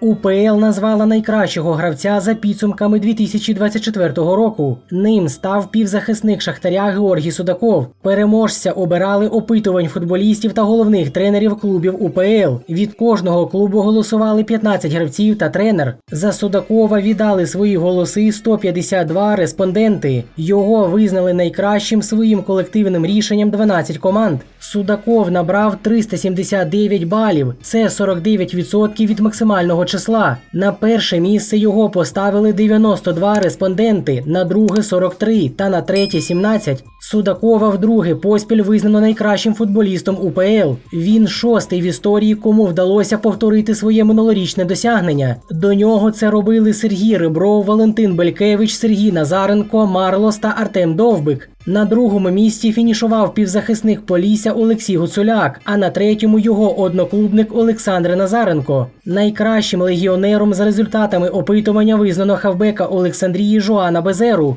УПЛ назвала найкращого гравця за підсумками 2024 року. Ним став півзахисник Шахтаря Георгій Судаков. Переможця обирали опитувань футболістів та головних тренерів клубів УПЛ. Від кожного клубу голосували 15 гравців та тренер. За Судакова віддали свої голоси 152 респонденти. Його визнали найкращим своїм колективним рішенням 12 команд. Судаков набрав 379 балів. Це 49% від максимального числа. На перше місце його поставили 92 респонденти, на друге 43 та на третє 17. Судакова вдруге поспіль визнано найкращим футболістом УПЛ. Він шостий в історії, кому вдалося повторити своє минулорічне досягнення. До нього це робили Сергій Ребров, Валентин Белькевич, Сергій Назаренко, Марлос та Артем Довбик. На другому місці фінішував півзахисник Полісся Олексій Гуцуляк, а на третьому його одноклубник Олександр Назаренко. Найкращим легіонером за результатами опитування визнано хавбека Олександрії Жоана Безеру.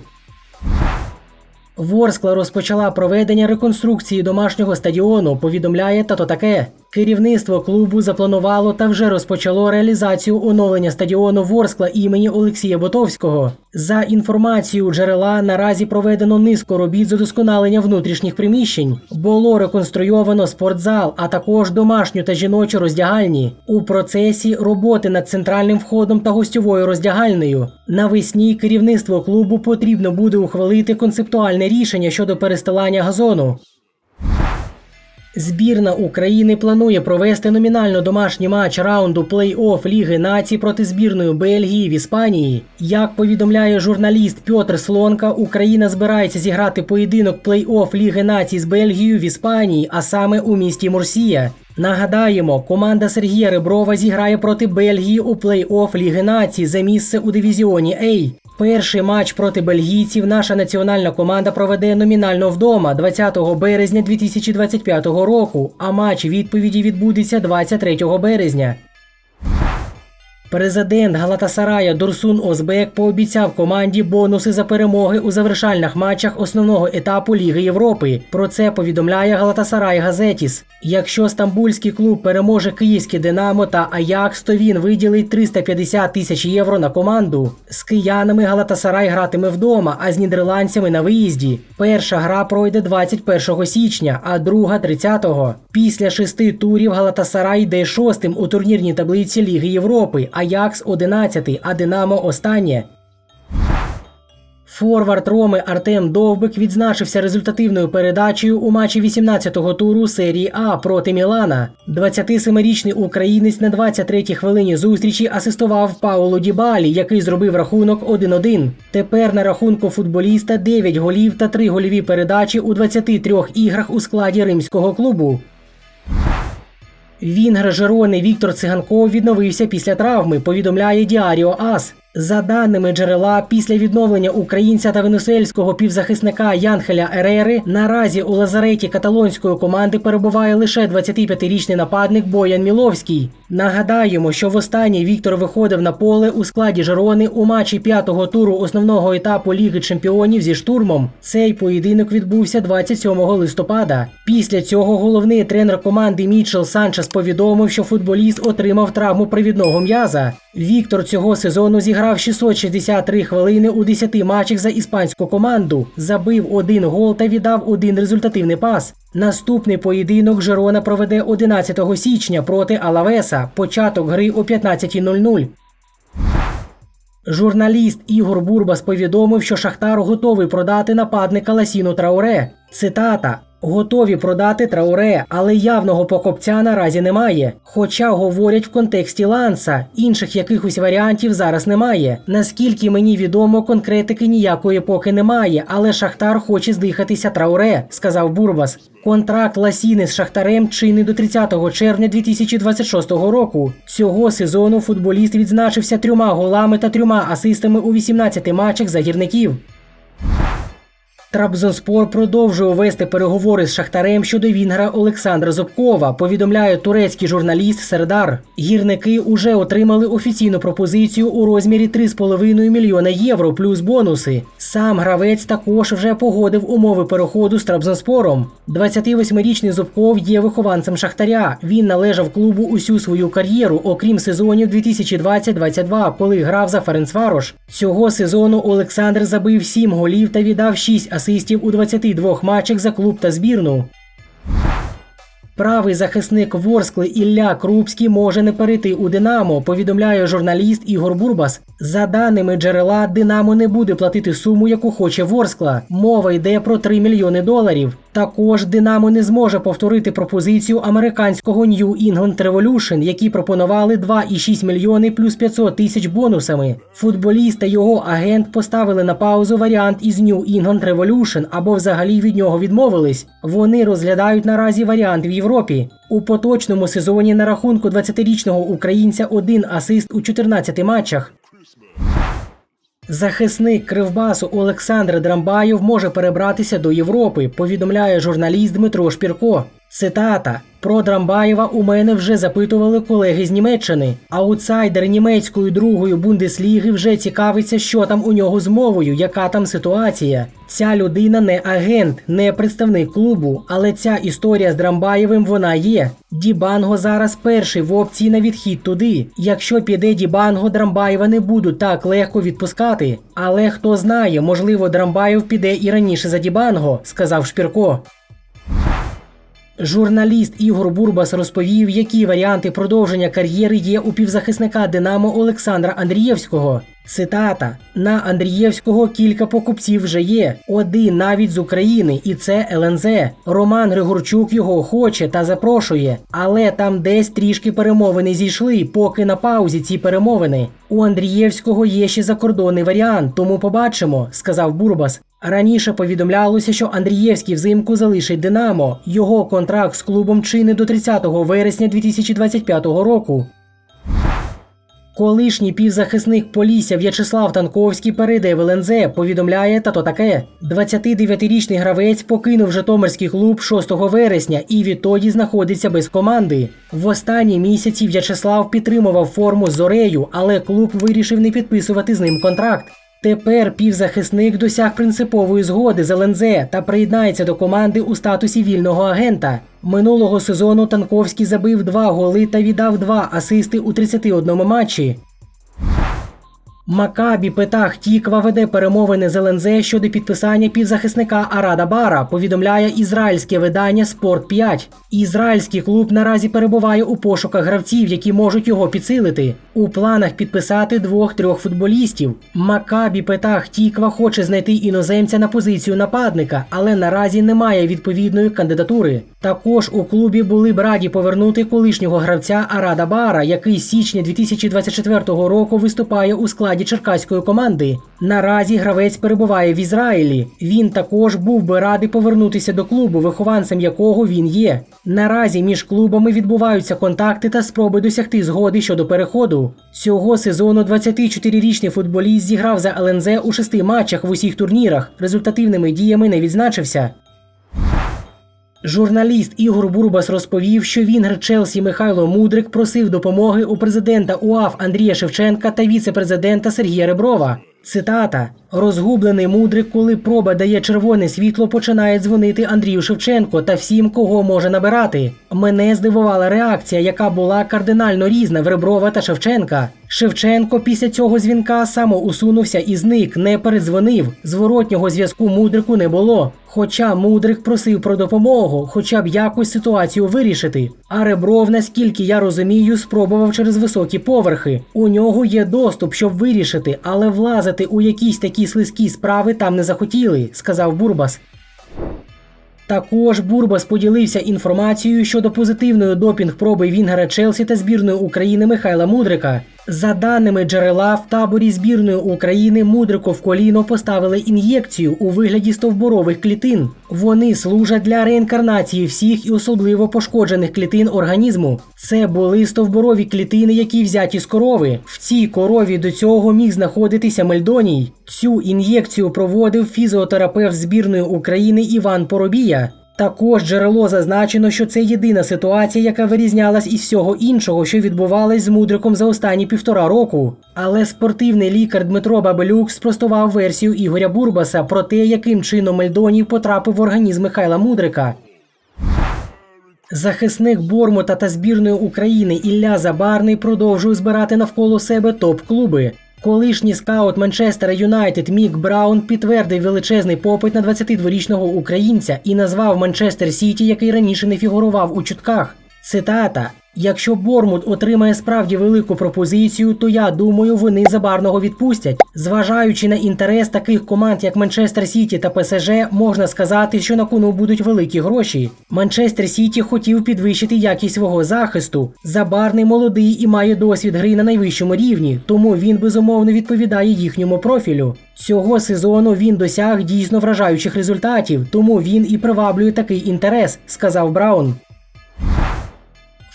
Ворскла розпочала проведення реконструкції домашнього стадіону, повідомляє тато таке. Керівництво клубу запланувало та вже розпочало реалізацію оновлення стадіону Ворскла імені Олексія Ботовського. За інформацією джерела, наразі проведено низку робіт з удосконалення внутрішніх приміщень. Було реконструйовано спортзал, а також домашню та жіночу роздягальні. У процесі роботи над центральним входом та гостьовою роздягальнею. Навесні керівництво клубу потрібно буде ухвалити концептуальне рішення щодо перестилання газону. Збірна України планує провести номінально домашній матч раунду плей-офф Ліги націй проти збірної Бельгії в Іспанії. Як повідомляє журналіст Пьотр Слонка, Україна збирається зіграти поєдинок плей-офф Ліги націй з Бельгією в Іспанії, а саме у місті Мурсія. Нагадаємо, команда Сергія Реброва зіграє проти Бельгії у плей-офф Ліги націй за місце у дивізіоні А. Перший матч проти бельгійців наша національна команда проведе номінально вдома 20 березня 2025 року, а матч відповіді відбудеться 23 березня. Президент Галатасарая Дурсун Озбек пообіцяв команді бонуси за перемоги у завершальних матчах основного етапу Ліги Європи. Про це повідомляє Галатасарай Газетіс. Якщо стамбульський клуб переможе київське Динамо та Аякс, то він виділить 350 тисяч євро на команду. З киянами Галатасарай гратиме вдома, а з нідерландцями на виїзді. Перша гра пройде 21 січня, а друга 30-го. Після шести турів Галатасарай йде шостим у турнірній таблиці Ліги Європи. Аякс 11, а Динамо останнє. Форвард Роми Артем Довбик відзначився результативною передачею у матчі 18-го туру серії А проти Мілана. 27-річний українець на 23-й хвилині зустрічі асистував Паулу Дібалі, який зробив рахунок 1-1. Тепер на рахунку футболіста 9 голів та 3 гольові передачі у 23 іграх у складі римського клубу. Вінгр Жерони Віктор Циганков відновився після травми, повідомляє Діаріо Ас. За даними джерела, після відновлення українця та венесуельського півзахисника Янхеля Ерери, наразі у лазареті каталонської команди перебуває лише 25-річний нападник Боян Міловський. Нагадаємо, що востаннє Віктор виходив на поле у складі Жерони у матчі п'ятого туру основного етапу Ліги Чемпіонів зі штурмом. Цей поєдинок відбувся 27 листопада. Після цього головний тренер команди Мітчел Санчес повідомив, що футболіст отримав травму привідного м'яза. Віктор цього сезону зіграв 663 хвилини у 10 матчах за іспанську команду, забив один гол та віддав один результативний пас. Наступний поєдинок Жерона проведе 11 січня проти Алавеса. Початок гри о 15.00. Журналіст Ігор Бурбас повідомив, що Шахтар готовий продати нападника Ласіну Трауре. Цитата. Готові продати Трауре, але явного покупця наразі немає. Хоча говорять в контексті ланса, інших якихось варіантів зараз немає. Наскільки мені відомо, конкретики ніякої поки немає, але Шахтар хоче здихатися Трауре, сказав Бурбас. Контракт Ласіни з Шахтарем чинний до 30 червня 2026 року. Цього сезону футболіст відзначився трьома голами та трьома асистами у 18 матчах за гірників. Трабзонспор продовжує вести переговори з Шахтарем щодо Вінгера Олександра Зубкова, повідомляє турецький журналіст Сердар. Гірники уже отримали офіційну пропозицію у розмірі 3,5 мільйона євро плюс бонуси. Сам гравець також вже погодив умови переходу з Трабзонспором. 28-річний Зубков є вихованцем Шахтаря. Він належав клубу усю свою кар'єру, окрім сезонів 2020-22, коли грав за Ференцварош. Цього сезону Олександр забив 7 голів та віддав 6 асистів у 22 матчах за клуб та збірну. Правий захисник Ворскли Ілля Крупський може не перейти у Динамо, повідомляє журналіст Ігор Бурбас. За даними джерела, Динамо не буде платити суму, яку хоче Ворскла. Мова йде про 3 мільйони доларів. Також Динамо не зможе повторити пропозицію американського New England Revolution, які пропонували 2,6 мільйони плюс 500 тисяч бонусами. Футболіст та його агент поставили на паузу варіант із New England Revolution або взагалі від нього відмовились. Вони розглядають наразі варіант в Європі. У поточному сезоні на рахунку 20-річного українця один асист у 14 матчах. Захисник Кривбасу Олександр Драмбаєв може перебратися до Європи, повідомляє журналіст Дмитро Шпірко. Цитата: про Драмбаєва у мене вже запитували колеги з Німеччини. Аутсайдер німецької другої бундесліги вже цікавиться, що там у нього з мовою, яка там ситуація. Ця людина не агент, не представник клубу, але ця історія з Драмбаєвим вона є. Дібанго зараз перший в опції на відхід туди. Якщо піде Дібанго, Драмбаєва не будуть так легко відпускати. Але хто знає, можливо, Драмбаєв піде і раніше за Дібанго, сказав Шпірко. Журналіст Ігор Бурбас розповів, які варіанти продовження кар'єри є у півзахисника Динамо Олександра Андрієвського. Цитата: на Андрієвського кілька покупців вже є. Один навіть з України, і це ЛНЗ. Роман Григорчук його хоче та запрошує, але там десь трішки перемовини зійшли, поки на паузі ці перемовини. У Андрієвського є ще закордонний варіант, тому побачимо, сказав Бурбас. Раніше повідомлялося, що Андрієвський взимку залишить Динамо. Його контракт з клубом чинить до 30 вересня 2025 року. Колишній півзахисник Полісся В'ячеслав Танковський перейде в ЛНЗ, повідомляє тато таке. 29-річний гравець покинув Житомирський клуб 6 вересня і відтоді знаходиться без команди. В останні місяці В'ячеслав підтримував форму з Зорею, але клуб вирішив не підписувати з ним контракт. Тепер півзахисник досяг принципової згоди з ЛНЗ та приєднається до команди у статусі вільного агента. Минулого сезону Танковський забив два голи та віддав два асисти у 31 матчі. Макабі Петах Тіква веде перемовини з ЛНЗ щодо підписання півзахисника Арада Бара, повідомляє ізраїльське видання Спорт 5. Ізраїльський клуб наразі перебуває у пошуках гравців, які можуть його підсилити. У планах підписати двох-трьох футболістів. Макабі Петах Тіква хоче знайти іноземця на позицію нападника, але наразі немає відповідної кандидатури. Також у клубі були б раді повернути колишнього гравця Арада Бара, який з січня 2024 року виступає у складі черкаської команди. Наразі гравець перебуває в Ізраїлі. Він також був би радий повернутися до клубу, вихованцем якого він є. Наразі між клубами відбуваються контакти та спроби досягти згоди щодо переходу. Цього сезону 24-річний футболіст зіграв за ЛНЗ у шести матчах в усіх турнірах. Результативними діями не відзначився. Журналіст Ігор Бурбас розповів, що вінгер Челсі Михайло Мудрик просив допомоги у президента УАФ Андрія Шевченка та віце-президента Сергія Реброва. Цитата: розгублений мудрик, коли проба дає червоне світло, починає дзвонити Андрію Шевченко та всім, кого може набирати. Мене здивувала реакція, яка була кардинально різна в Реброва та Шевченка. Шевченко після цього дзвінка самоусунувся і зник, не передзвонив. Зворотнього зв'язку мудрику не було. Хоча мудрик просив про допомогу, хоча б якось ситуацію вирішити. А Ребров, наскільки я розумію, спробував через високі поверхи. У нього є доступ, щоб вирішити, але влазити у якісь такі слизькі справи там не захотіли, сказав Бурбас. Також Бурбас поділився інформацією щодо позитивної допінг-проби Вінгера Челсі та збірної України Михайла Мудрика. За даними джерела, в таборі збірної України Мудрико в коліно поставили ін'єкцію у вигляді стовбурових клітин. Вони служать для реінкарнації всіх і особливо пошкоджених клітин організму. Це були стовбурові клітини, які взяті з корови. В цій корові до цього міг знаходитися мельдоній. Цю ін'єкцію проводив фізіотерапевт збірної України Іван Поробія. Також джерело зазначено, що це єдина ситуація, яка вирізнялась із всього іншого, що відбувалось з мудриком за останні півтора року. Але спортивний лікар Дмитро Бабелюк спростував версію Ігоря Бурбаса про те, яким чином Мельдонів потрапив в організм Михайла Мудрика. Захисник Бормута та збірної України Ілля Забарний продовжує збирати навколо себе топ-клуби. Колишній скаут Манчестера Юнайтед Мік Браун підтвердив величезний попит на 22-річного українця і назвав Манчестер Сіті, який раніше не фігурував у чутках. Цитата: Якщо Бормут отримає справді велику пропозицію, то я думаю, вони забарного відпустять. Зважаючи на інтерес таких команд, як Манчестер Сіті та ПСЖ, можна сказати, що на кону будуть великі гроші. Манчестер Сіті хотів підвищити якість свого захисту. Забарний молодий і має досвід гри на найвищому рівні, тому він безумовно відповідає їхньому профілю. Цього сезону він досяг дійсно вражаючих результатів, тому він і приваблює такий інтерес, сказав Браун.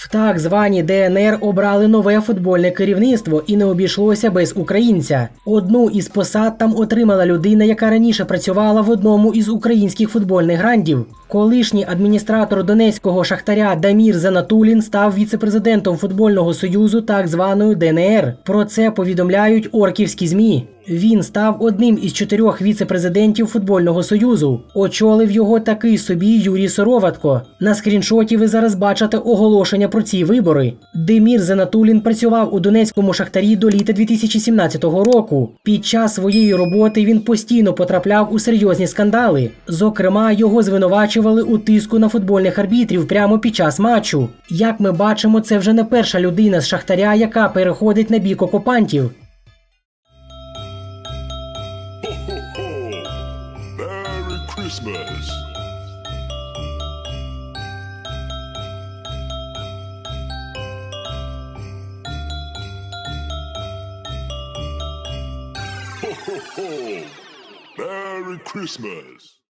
В так званій ДНР обрали нове футбольне керівництво і не обійшлося без українця. Одну із посад там отримала людина, яка раніше працювала в одному із українських футбольних грандів. Колишній адміністратор донецького шахтаря Дамір Занатулін став віцепрезидентом футбольного союзу так званої ДНР. Про це повідомляють орківські змі. Він став одним із чотирьох віцепрезидентів футбольного союзу. Очолив його такий собі Юрій Сороватко. На скріншоті ви зараз бачите оголошення про ці вибори. Демір Занатулін працював у Донецькому шахтарі до літа 2017 року. Під час своєї роботи він постійно потрапляв у серйозні скандали. Зокрема, його звинувачували у тиску на футбольних арбітрів прямо під час матчу. Як ми бачимо, це вже не перша людина з шахтаря, яка переходить на бік окупантів. Merry Christmas.